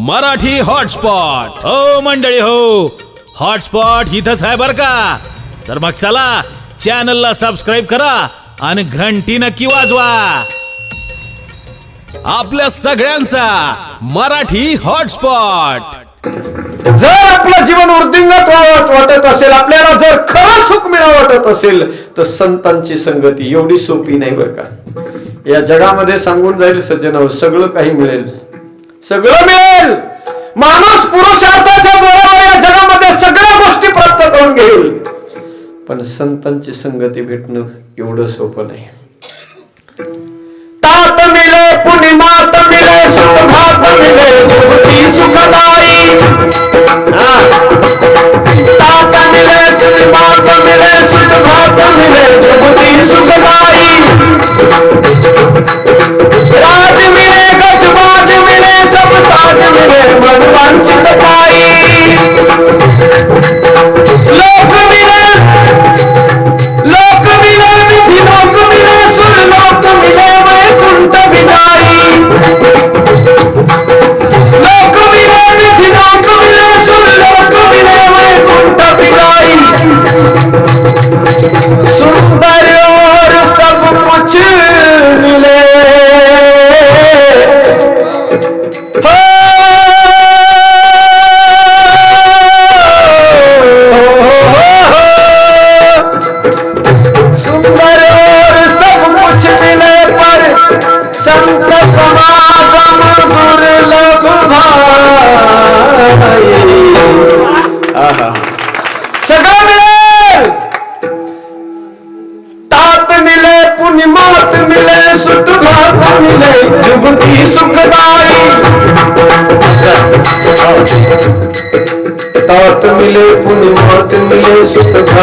Marathi hotspot. हो मंडळी हो. हॉटस्पॉट इथंच आहे बर का? तर मग चला चॅनलला सबस्क्राईब करा आणि घंटी नक्की वाजवा. आपल्या सगळ्यांचा मराठी हॉटस्पॉट. जर आपलं जीवन वृद्धिंगत व्हावं वाटत असेल आपल्याला जर खरं सुख मिळावं वाटत असेल तर संतांची संगती एवढी सोपी नाही बरं का? या जगामध्ये सांगून जाईल सज्जन सगळं काही मिळेल. सगळं मिळेल. माणूस पुरुषार्थाच्या जोरावर या जगामध्ये सगळ्या गोष्टी प्राप्त करून घेईल. पण संतांची संगती भेटणं एवढं सोपं नाही.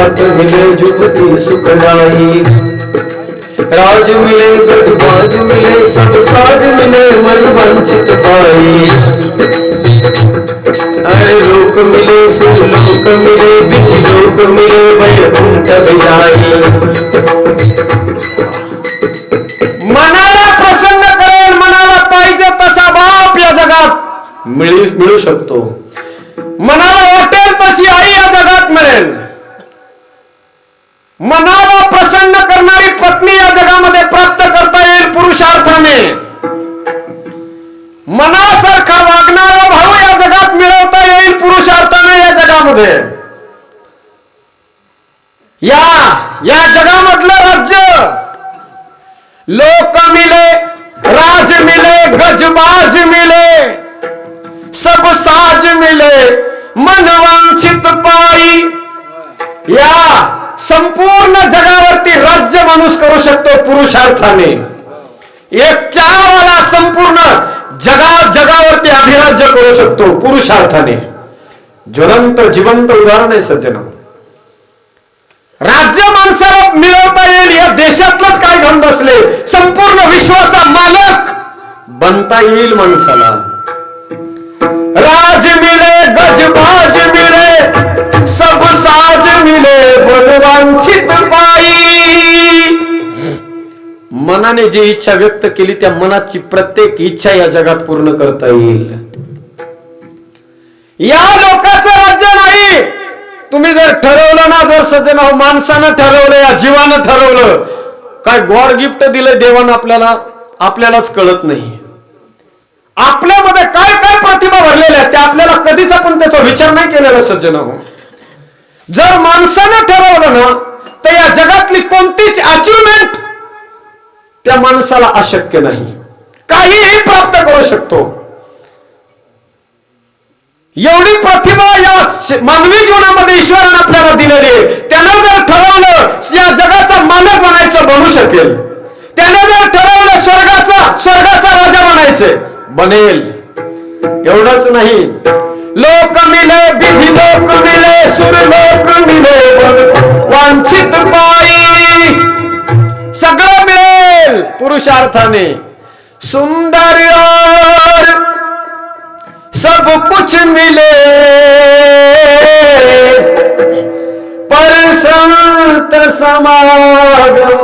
मिले जुगती सुखदाई राज मिले गजबाज मिले सब साज मिले मन वंचित पाई। अरे लोक मिले सुलोक मिले बिज लोक मिले वैकुंठ विजाई मनाला प्रसन्न करेल मनाला पाहिजे तसा बाप या जगात. मिळू मिळू शकतो. मनाला वाटेल तशी आई या जगात मिळेल. मनाला प्रसन्न करणारी पत्नी या जगामध्ये प्राप्त करता येईल पुरुषार्थाने. मनासारखा वागणारा भाऊ या जगात मिळवता येईल पुरुषार्थाने या जगामध्ये. या या जगामधलं राज्य. लोक मिले राज मिले गजबाज मिले. सब साज मिले मन वांछित पाई या संपूर्ण जगावरती राज्य माणूस करू शकतो पुरुषार्थाने. एक चहावाला संपूर्ण जगा जगावरती अधिराज्य करू शकतो पुरुषार्थाने. ज्वलंत जिवंत उदाहरण आहे सज्जन. राज्य माणसाला मिळवता येईल या देशातलंच काय घेऊन बसले? संपूर्ण विश्वाचा मालक बनता येईल माणसाला. राज मिले गजबाज सब साज मिले बनवांचित पाई मनाने जी इच्छा व्यक्त केली त्या मनाची प्रत्येक इच्छा या जगात पूर्ण करता येईल. या लोकांचं राज्य नाही. तुम्ही जर ठरवलं ना जर सज्जन माणसानं ठरवलं या जीवानं ठरवलं काय गॉड गिफ्ट दिलं देवानं आपल्याला आपल्यालाच कळत नाही. आपल्यामध्ये काय काय प्रतिभा भरलेल्या आहेत त्या आपल्याला कधीच आपण त्याचा विचार नाही केलेला सज्जन हो जर माणसानं ठरवलं ना तर या जगातली कोणतीच अचिव्हमेंट त्या माणसाला अशक्य नाही. काहीही प्राप्त करू शकतो. एवढी प्रतिभा या मानवी जीवनामध्ये ईश्वरानं आपल्याला दिलेली आहे. त्यानं जर ठरवलं या जगाचा मालक बनायचं बनू शकेल. त्यानं जर ठरवलं स्वर्गाचा स्वर्गाचा राजा बनायचे. बनेल. एवढंच नाही. लोक मिले विधी लोक मिले सुर लोक मिले वांछित पाई सगळं मिळेल पुरुषार्थाने. सुंदर सब कुछ मिले. पर संत समागम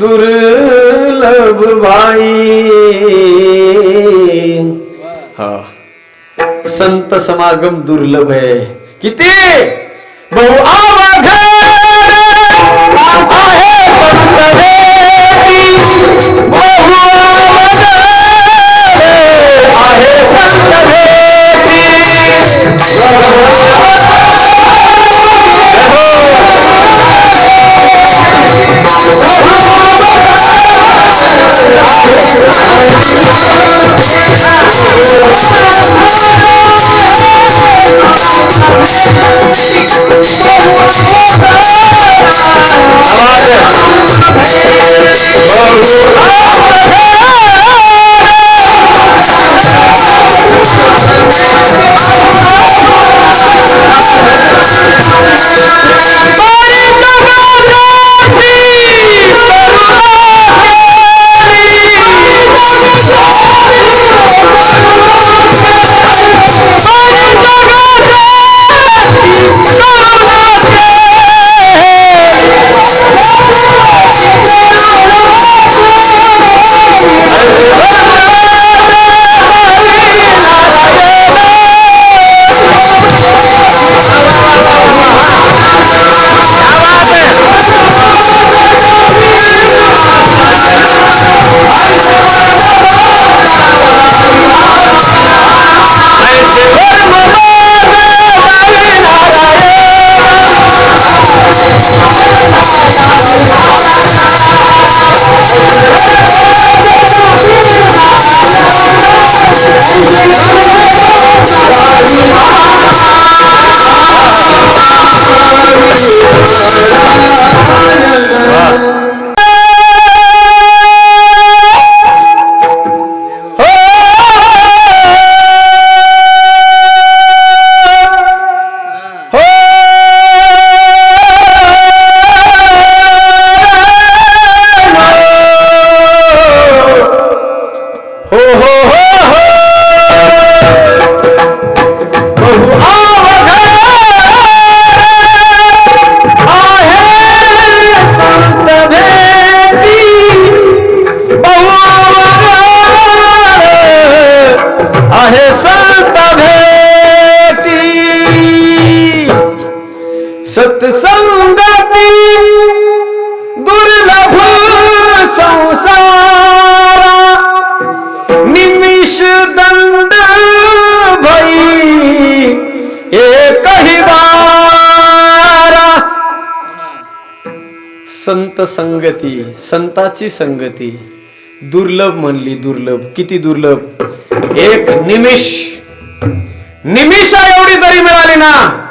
दुर्लभ भाई हा. संत समागम दुर्लभ आहे किती? बहु Oh, आहे संत संगती संताची संगती दुर्लभ म्हणली दुर्लभ किती दुर्लभ? एक निमिष. निमिषा एवढी जरी मिळाली ना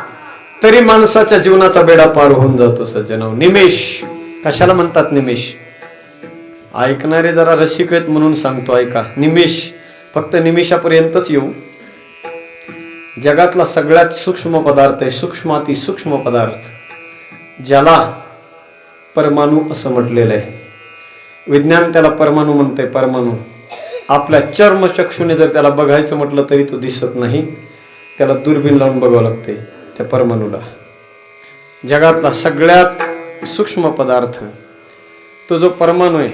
तरी माणसाच्या जीवनाचा बेडा पार होऊन जातो सज्जनाव. निमेष कशाला म्हणतात निमेष ऐकणारे जरा रसिक आहेत म्हणून सांगतो ऐका. निमेष फक्त निमेषापर्यंतच येऊ. जगातला सगळ्यात सूक्ष्म पदार्थ आहे सूक्ष्माती सूक्ष्म पदार्थ. ज्याला परमाणू असं म्हटलेलं आहे. विज्ञान त्याला परमाणू म्हणते परमाणू. आपल्या चर्मचक्षुने जर त्याला बघायचं म्हटलं तरी तो दिसत नाही. त्याला दुर्बीण लावून बघावं लागते त्या परमाणूला जगातला सगळ्यात सूक्ष्म पदार्थ तो जो परमाणू आहे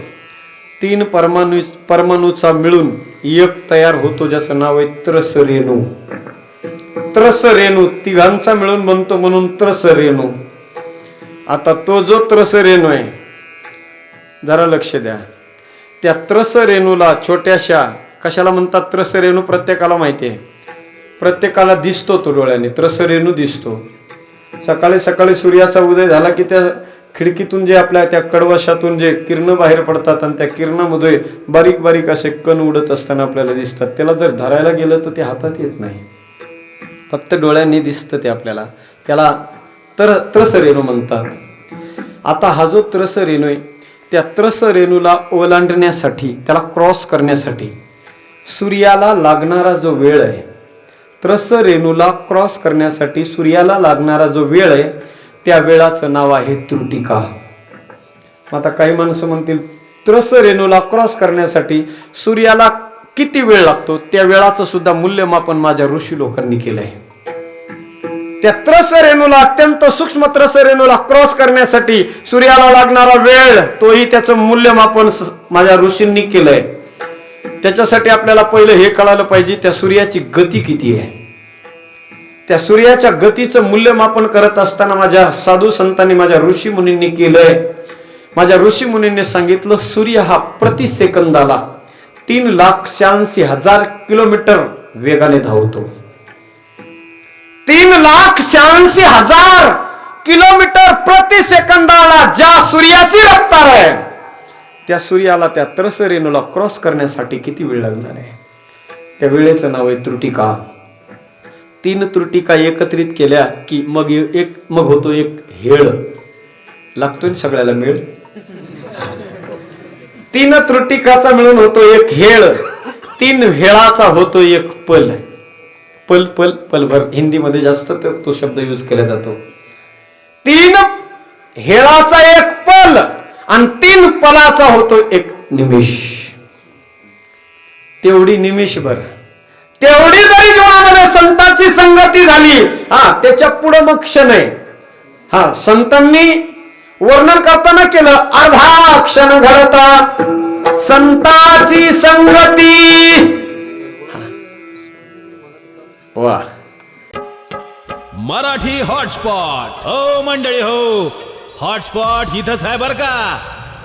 तीन परमाणू परमाणूचा मिळून एक तयार होतो ज्याचं नाव आहे त्रस रेणू त्रस रेणू तिघांचा मिळून बनतो म्हणून त्रस रेणू आता तो जो त्रस रेणू आहे जरा लक्ष द्या. त्या त्रस रेणूला छोट्याशा कशाला म्हणतात त्रस रेणू प्रत्येकाला माहिती आहे. प्रत्येकाला दिसतो तो डोळ्याने त्रस रेणू दिसतो. सकाळी सकाळी सूर्याचा उदय झाला की त्या खिडकीतून जे आपल्या त्या कडवशातून जे किरण बाहेर पडतात आणि त्या किरणामध्ये बारीक बारीक असे कण उडत असताना आपल्याला दिसतात. त्याला जर धरायला गेलं तर ते हातात येत नाही. फक्त डोळ्यांनी दिसतं ते आपल्याला. त्याला तर त्रस रेणू म्हणतात. आता हा जो त्रस रेणू आहे त्या त्रस रेणूला ओलांडण्यासाठी त्याला क्रॉस करण्यासाठी सूर्याला लागणारा जो वेळ आहे त्रस रेणूला क्रॉस करण्यासाठी सूर्याला लागणारा जो वेळ आहे त्या वेळाचं नाव आहे त्रुटिका. मग आता काही माणसं म्हणतील त्रस रेणूला क्रॉस करण्यासाठी सूर्याला किती वेळ लागतो? त्या वेळाचं सुद्धा मूल्यमापन माझ्या ऋषी लोकांनी केलंय. त्या त्रस रेणूला अत्यंत सूक्ष्म त्रस रेणूला क्रॉस करण्यासाठी सूर्याला लागणारा वेळ तोही त्याचं मूल्यमापन माझ्या ऋषींनी केलंय. त्याच्यासाठी आपल्याला पहिलं हे कळालं पाहिजे त्या सूर्याची गती किती आहे? त्या सूर्याच्या गतीचं मूल्यमापन करत असताना माझ्या साधू संतांनी माझ्या ऋषी मुनींनी केलंय. माझ्या ऋषी मुनींनी सांगितलं सूर्य हा प्रति सेकंदाला तीन लाख शहाऐंशी हजार किलोमीटर वेगाने धावतो. तीन लाख शहाऐंशी हजार किलोमीटर प्रति सेकंदाला ज्या सूर्याची रफ्तार आहे त्या सूर्याला त्या त्रस रेणूला क्रॉस करण्यासाठी किती वेळ लागणार आहे? त्या वेळेचं नाव आहे त्रुटिका. तीन त्रुटिका एकत्रित केल्या की मग एक मग होतो एक हेळ. लागतोय ना सगळ्याला मेळ? तीन त्रुटिकाचा मिळून होतो एक हेळ. तीन हेळाचा होतो एक पल. पल पल पलभर. हिंदीमध्ये जास्त तो तो शब्द यूज केला जातो. तीन हेळाचा एक पलाचा होतो एक निमिष. तेवढी निमिषभर तेवढी जरी जीवनामध्ये संतांची संगती झाली हा त्याच्या पुढे मग क्षण आहे. हा संतांनी वर्णन करताना केलं अर्धा क्षण घडता. संताची संगती. वा. मराठी हॉटस्पॉट. हो मंडळी हो. हॉटस्पॉट इथंच आहे बर का?